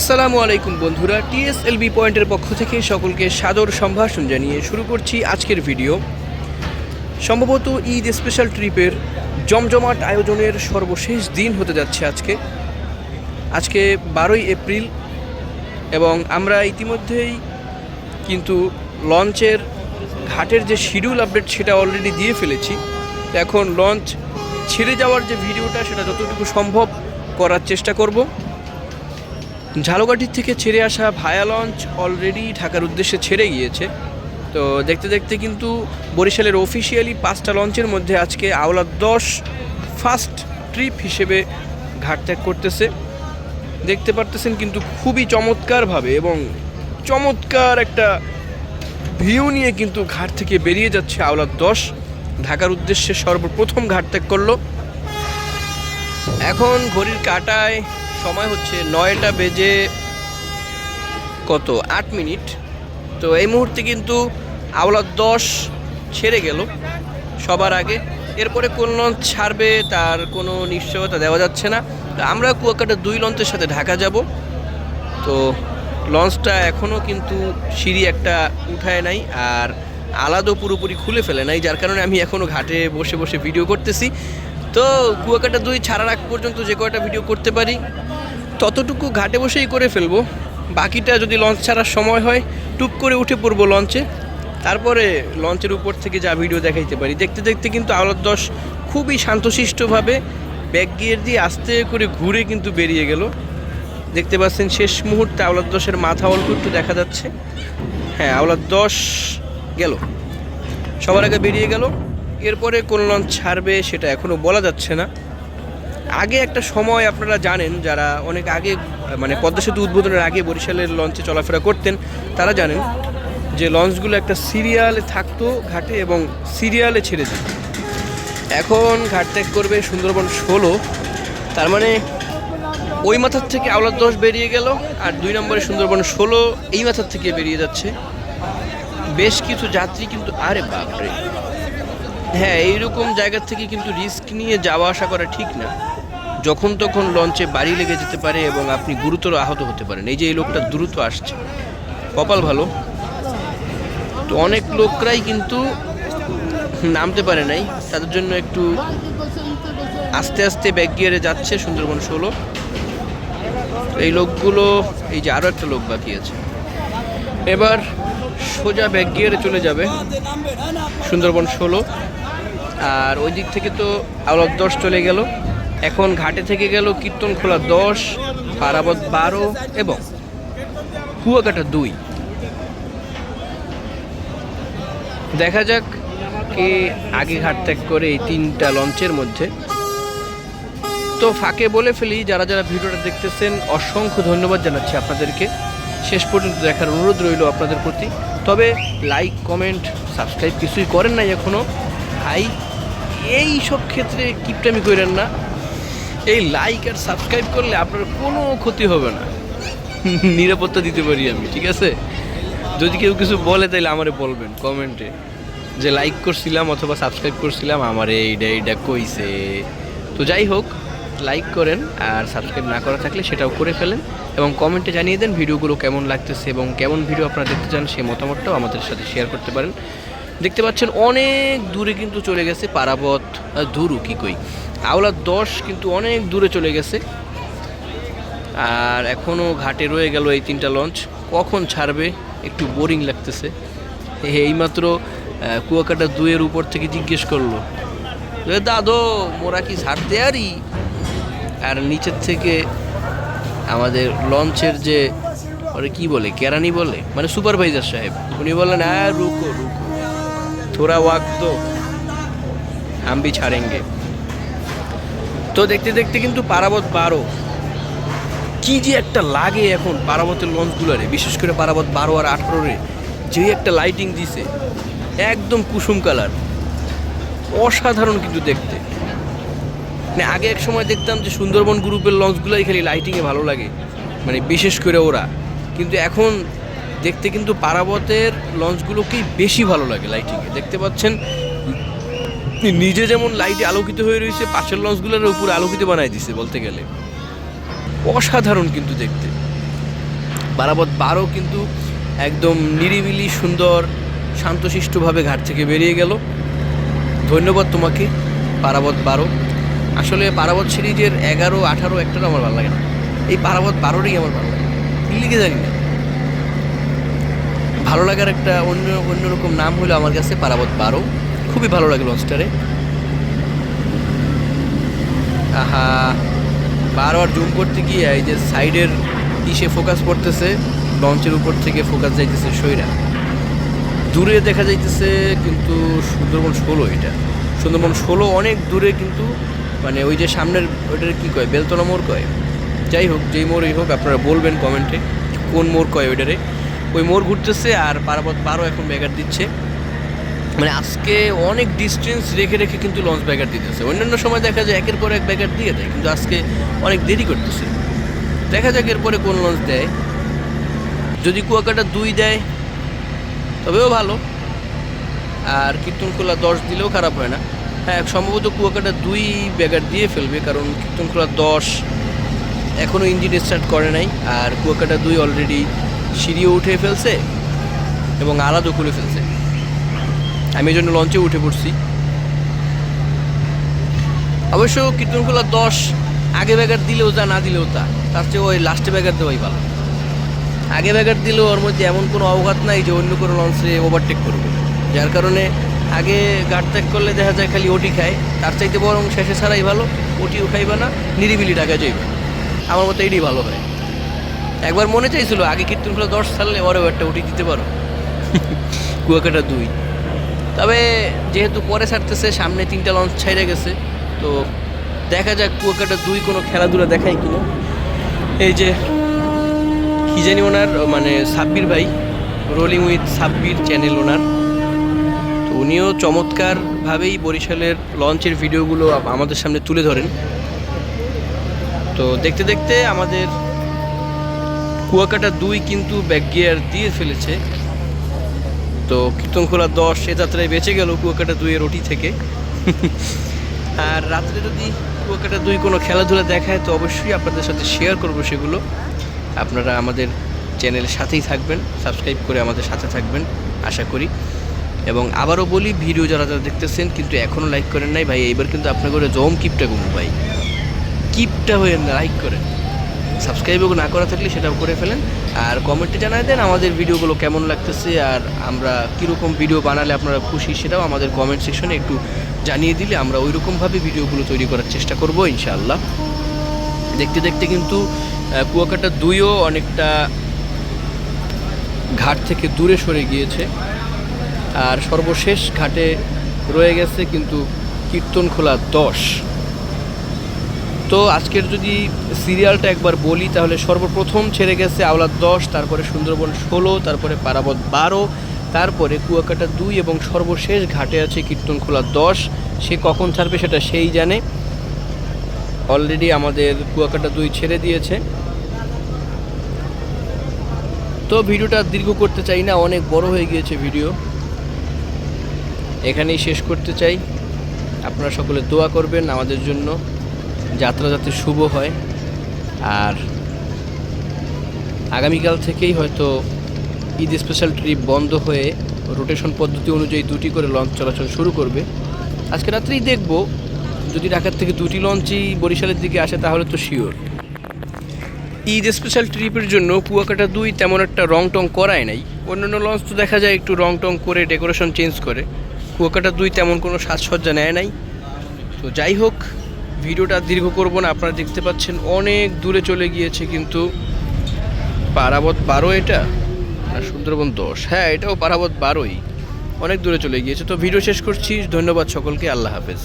আসসালামু আলাইকুম বন্ধুরা, টিএসএলবি পয়েন্টের পক্ষ থেকে সকলকে সাদর সম্ভাষণ জানিয়ে শুরু করছি আজকের ভিডিও। সম্ভবত ঈদ স্পেশাল ট্রিপের জমজমাট আয়োজনের সর্বশেষ দিন হতে যাচ্ছে আজকে। আজকে বারোই এপ্রিল এবং আমরা ইতিমধ্যেই কিন্তু লঞ্চের ঘাটের যে শিডিউল আপডেট সেটা অলরেডি দিয়ে ফেলেছি। এখন লঞ্চ ছেড়ে যাওয়ার যে ভিডিওটা, সেটা যতটুকু সম্ভব করার চেষ্টা করব। ঝালকাঠির থেকে ছেড়ে আসা ভায়া লঞ্চ অলরেডি ঢাকার উদ্দেশ্যে ছেড়ে গিয়েছে। তো দেখতে দেখতে কিন্তু বরিশালের অফিসিয়ালি পাঁচটা লঞ্চের মধ্যে আজকে আওলা দশ ফার্স্ট ট্রিপ হিসেবে ঘাট ত্যাগ করতেছে। দেখতে পারতেছেন কিন্তু খুবই চমৎকারভাবে এবং চমৎকার একটা ভিউ নিয়ে কিন্তু ঘাট থেকে বেরিয়ে যাচ্ছে আওলা দশ। ঢাকার উদ্দেশ্যে সর্বপ্রথম ঘাট ত্যাগ করল। এখন ঘড়ির কাটায় সময় হচ্ছে নয়টা বেজে কত? আট মিনিট। তো এই মুহূর্তে কিন্তু আওলা দশ ছেড়ে গেল সবার আগে। এরপরে কোন লঞ্চ ছাড়বে তার কোনো নিশ্চয়তা দেওয়া যাচ্ছে না। তো আমরা কুয়াকাটা দুই লঞ্চের সাথে ঢাকা যাব। তো লঞ্চটা এখনও কিন্তু সিঁড়ি একটা উঠায় নাই আর আলাদা পুরোপুরি খুলে ফেলে নাই, যার কারণে আমি এখনও ঘাটে বসে বসে ভিডিও করতেছি। তো কুয়াকাটা দুই ছাড়ার আগ পর্যন্ত যে কয়টা ভিডিও করতে পারি, ততটুকু ঘাটে বসেই করে ফেলব। বাকিটা যদি লঞ্চ ছাড়ার সময় হয়, টুপ করে উঠে পড়ব লঞ্চে তারপরে লঞ্চের উপর থেকে যা ভিডিও দেখাইতে পারি। দেখতে দেখতে কিন্তু আওলাদ দশ খুবই শান্তশিষ্টভাবে ব্যাগ গিয়ার দিয়ে আস্তে করে ঘুরে কিন্তু বেরিয়ে গেল। দেখতে পাচ্ছেন শেষ মুহূর্তে আওলাদ দশের মাথা অল্প একটু দেখা যাচ্ছে। হ্যাঁ আওলাদ দশ গেল। সবার আগে বেরিয়ে গেল। এরপরে কোন লঞ্চ ছাড়বে সেটা এখনও বলা যাচ্ছে না। আগে একটা সময় আপনারা জানেন, যারা অনেক আগে মানে পদ্মা সেতু উদ্বোধনের আগে বরিশালের লঞ্চে চলাফেরা করতেন, তারা জানেন যে লঞ্চগুলো একটা সিরিয়ালে থাকতো ঘাটে এবং সিরিয়ালে ছেড়ে যেত এখন ঘাট ত্যাগ করবে সুন্দরবন ষোলো। তার মানে ওই মাথার থেকে আওলাদ দশ বেরিয়ে গেল, আর দুই নম্বরে সুন্দরবন ষোলো এই মাথার থেকে বেরিয়ে যাচ্ছে। বেশ কিছু যাত্রী কিন্তু, আরে বাপরে! হ্যাঁ এইরকম জায়গা থেকে কিন্তু রিস্ক নিয়ে যাওয়া আসা করা ঠিক না। যখন তখন লঞ্চে বাড়ি লেগে যেতে পারে এবং আপনি গুরুতর আহত হতে পারেন। এই যে এই লোকটা দ্রুত আসছে। কপাল ভালো। তো অনেক লোকরাই কিন্তু নামতে পারে নাই। তাদের জন্য একটু আস্তে আস্তে ব্যাক গিয়ারে যাচ্ছে সুন্দরবন ষোলো। এই লোকগুলো, এই যে আরও একটা লোক বাকি আছে। এবার সোজা ব্যাক গিয়ারে চলে যাবে সুন্দরবন ষোলো। আর ওই দিক থেকে তো আওলাদ দশ চলে গেল। এখন ঘাটে থেকে গেল কীর্তন খোলা দশ, পারাবত বারো এবং কুয়াকাটা দুই। দেখা যাক কে আগে ঘাট ত্যাগ করে এই তিনটা লঞ্চের মধ্যে। তো ফাঁকে বলে ফেলি, যারা যারা ভিডিওটা দেখতেছেন, অসংখ্য ধন্যবাদ জানাচ্ছি আপনাদেরকে। শেষ পর্যন্ত দেখার অনুরোধ রইল আপনাদের প্রতি। তবে লাইক কমেন্ট সাবস্ক্রাইব কিছুই করেন নাই এখনও ভাই এই সব ক্ষেত্রে কিপটামি করেন না। এই লাইক আর সাবস্ক্রাইব করলে আপনার কোনো ক্ষতি হবে না। নিরাপত্তা দিতে পারি আমি, ঠিক আছে? যদি কেউ কিছু বলে তাহলে আমারে বলবেন কমেন্টে যে লাইক করছিলাম অথবা সাবস্ক্রাইব করছিলাম, আমারে এইটা এইটা কইছে। তো যাই হোক লাইক করেন আর সাবস্ক্রাইব না করা থাকলে সেটাও করে ফেলেন এবং কমেন্টে জানিয়ে দেন ভিডিওগুলো কেমন লাগতেছে এবং কেমন ভিডিও আপনারা দেখতে চান সেই মতামতটাও আমাদের সাথে শেয়ার করতে পারেন। দেখতে পাচ্ছেন অনেক দূরে কিন্তু চলে গেছে পারাবত ধুরু কি কই। আওলা দশ কিন্তু অনেক দূরে চলে গেছে। আর এখনও ঘাটে রয়ে গেল এই তিনটা লঞ্চ। কখন ছাড়বে? একটু বোরিং লাগতেছে। এই- এইমাত্র কুয়াকাটা দুয়ের উপর থেকে জিজ্ঞেস করল, "এ দাদো, মোরা কি ছাড়তে আরি আর নিচের থেকে আমাদের লঞ্চের যে, ওরা কি বলে, কেরানি বলে মানে সুপারভাইজার সাহেব, উনি বললেন হ্যাঁ রুকো রুকো। থোড়া ওয়াক দো হাম ভি ছাড়েঙ্গে তো দেখতে দেখতে কিন্তু পারাবত বারো কি যে একটা লাগে এখন পারাবতের লঞ্চগুলোরে বিশেষ করে পারাবত বারো আর আঠারোরে যে একটা লাইটিং দিছে একদম কুসুম কালার অসাধারণ কিন্তু দেখতে মানে আগে এক সময় দেখতাম যে সুন্দরবন গ্রুপের লঞ্চগুলোই খালি লাইটিংয়ে ভালো লাগে মানে বিশেষ করে ওরা কিন্তু এখন দেখতে কিন্তু পারাবতের লঞ্চগুলোকেই বেশি ভালো লাগে লাইটিংয়ে দেখতে পাচ্ছেন নিজে যেমন লাইটে আলোকিত হয়ে রয়েছে, পাশের লঞ্চগুলোর উপর আলোকিত বানাই দিছে বলতে গেলে। অসাধারণ কিন্তু দেখতে। বারাবত বারো কিন্তু একদম নিরিবিলি, সুন্দর, শান্তশিষ্টভাবে ঘাট থেকে বেরিয়ে গেল। ধন্যবাদ তোমাকে, পারাবত বারো আসলে পারাবত সিরিজের এগারো, আঠারো একটাও আমার ভালো লাগে না। এই পারাবত বারোটাই আমার ভালো লাগে। লিখে জানি না। ভালো লাগার একটা অন্য, অন্যরকম নাম হলো আমার কাছে পারাবত বারো। খুবই ভালো লাগে লঞ্চটারে আহা বারবার জুম করতে গিয়ে এই যে সাইডের ইসে ফোকাস পড়তেছে লঞ্চের উপর থেকে ফোকাস যাইতেছে সইরা দূরে দেখা যাইতেছে কিন্তু সুন্দরবন ষোলো এটা। সুন্দরবন ষোলো অনেক দূরে কিন্তু মানে ওই যে সামনের ওইটার কী কয়, বেলতলা মোড় কয়? যাই হোক, যেই মোড়ই হোক, আপনারা বলবেন কমেন্টে কোন মোড় কয় ওইটারে? ওই মোড় ঘুরতেছে আর পারাবত বারো এখন ব্যাগার দিচ্ছে। মানে আজকে অনেক ডিস্টেন্স রেখে রেখে কিন্তু লঞ্চ ব্যাগার দিতেছে। অন্যান্য সময় দেখা যায় একের পর এক ব্যাগার দিয়ে দেয়, কিন্তু আজকে অনেক দেরি করতেছে। দেখা যাক এরপরে কোন লঞ্চ দেয়। যদি কুয়াকাটা দুই দেয়, তবেও ভালো। আর কীর্তনখোলা দশ দিলেও খারাপ হয় না। হ্যাঁ সম্ভবত কুয়াকাটা দুই ব্যাগার দিয়ে ফেলবে, কারণ কীর্তনখোলা দশ এখনও ইঞ্জিন স্টার্ট করে নাই, আর কুয়াকাটা দুই অলরেডি সিঁড়িও উঠে ফেলছে এবং আলাদা খুলে ফেলছে। আমি এই জন্য লঞ্চে উঠে পড়ছি। অবশ্য কীর্তনখোলা দশ আগে ব্যাগার দিলেও তা, না দিলেও তা, তার চেয়ে ওই লাস্টে ব্যাগার দেওয়াই ভালো। আগে ব্যাগার দিলেও ওর মধ্যে এমন কোনো অবঘাত নাই যে অন্য কোনো লঞ্চে ওভারটেক করবে। যার কারণে আগে গার্ড ত্যাগ করলে দেখা যায় খালি ওটি খায়, তার চাইতে বরং শেষে ছাড়াই ভালো, ওটিও খাইবে না, নিরিবিলি টাকা যাইবে আমার মতো এটাই ভালো হয়। একবার মনে চাইছিল আগে কীর্তনখোলা দশ ছাড়লে ওরও একটা ওটি দিতে পারো। কুয়াকাটা দুই। তবে যেহেতু পরে ছাড়তেছে সামনে তিনটা লঞ্চ ছাইড়ে গেছে তো দেখা যাক কুয়াকাটা দুই কোনো খেলাধুলা দেখায় কিনা। এই যে কি জানি ওনার মানে সাব্বির ভাই রোলিং উইথ সাব্বির চ্যানেল ওনার। তো উনিও চমৎকারভাবেই বরিশালের লঞ্চের ভিডিওগুলো আমাদের সামনে তুলে ধরেন। তো দেখতে দেখতে আমাদের কুয়াকাটা দুই কিন্তু ব্যাক গিয়ার দিয়ে ফেলেছে। তো কীর্তনখোলা দশ সে যাত্রায় বেঁচে গেল কুয়াকাটা দুইয়ের ওটি থেকে। আর রাত্রে যদি কুয়াকাটা দুই কোনো খেলাধুলা দেখায় তো অবশ্যই আপনাদের সাথে শেয়ার করব সেগুলো। আপনারা আমাদের চ্যানেলের সাথেই থাকবেন সাবস্ক্রাইব করে আমাদের সাথে থাকবেন আশা করি। এবং আবারও বলি ভিডিও যারা যারা দেখতেছেন কিন্তু এখনও লাইক করেন নাই ভাই এইবার কিন্তু আপনার করে জম কিপটা গুম ভাই। কিপটা হয়ে লাইক করেন। সাবস্ক্রাইবও না করা থাকলে সেটাও করে ফেলেন। আর কমেন্টে জানাই দেন আমাদের ভিডিওগুলো কেমন লাগতেছে আর আমরা কীরকম ভিডিও বানালে আপনারা খুশি সেটাও আমাদের কমেন্ট সেকশনে একটু জানিয়ে দিলে আমরা ওই রকমভাবে ভিডিওগুলো তৈরি করার চেষ্টা করব ইনশাআল্লাহ। দেখতে দেখতে কিন্তু কুয়াকাটা দুইও অনেকটা ঘাট থেকে দূরে সরে গিয়েছে। আর সর্বশেষ ঘাটে রয়ে গেছে কিন্তু কীর্তনখোলা দশ। তো আজকের যদি সিরিয়ালটা একবার বলি, তাহলে সর্বপ্রথম ছেড়ে গেছে আওলাদ দশ, তারপরে সুন্দরবন ষোলো, তারপরে পারাবত বারো, তারপরে কুয়াকাটা দুই এবং সর্বশেষ ঘাটে আছে কীর্তনখোলা দশ। সে কখন ছাড়বে সেটা সেই জানে। অলরেডি আমাদের কুয়াকাটা দুই ছেড়ে দিয়েছে। তো ভিডিওটা দীর্ঘ করতে চাই না, অনেক বড় হয়ে গিয়েছে ভিডিও। এখানেই শেষ করতে চাই। আপনারা সকলে দোয়া করবেন আমাদের জন্য। যাত্রা যাতে শুভ হয়। আর আগামীকাল থেকেই হয়তো ঈদ স্পেশাল ট্রিপ বন্ধ হয়ে রোটেশন পদ্ধতি অনুযায়ী দুটি করে লঞ্চ চলাচল শুরু করবে। আজকে রাত্রেই দেখব, যদি ঢাকার থেকে দুটি লঞ্চই বরিশালের দিকে আসে, তাহলে তো শিওর ঈদ স্পেশাল ট্রিপের জন্য কুয়াকাটা দুই তেমন একটা রং টং করায় নাই। অন্যান্য লঞ্চ তো দেখা যায় একটু রং টং করে ডেকোরেশন চেঞ্জ করে। কুয়াকাটা দুই তেমন কোনো সাজসজ্জা নেয় নাই। তো যাই হোক ভিডিওটা দীর্ঘ করব না, আপনারা দেখতে পাচ্ছেন অনেক দূরে চলে গিয়েছে কিন্তু পারাবত বারো এটা? না, সুন্দরবন দশ। হ্যাঁ এটাও পারাবত বারোই। অনেক দূরে চলে গিয়েছে। তো ভিডিও শেষ করছি, ধন্যবাদ সকলকে, আল্লাহ হাফেজ।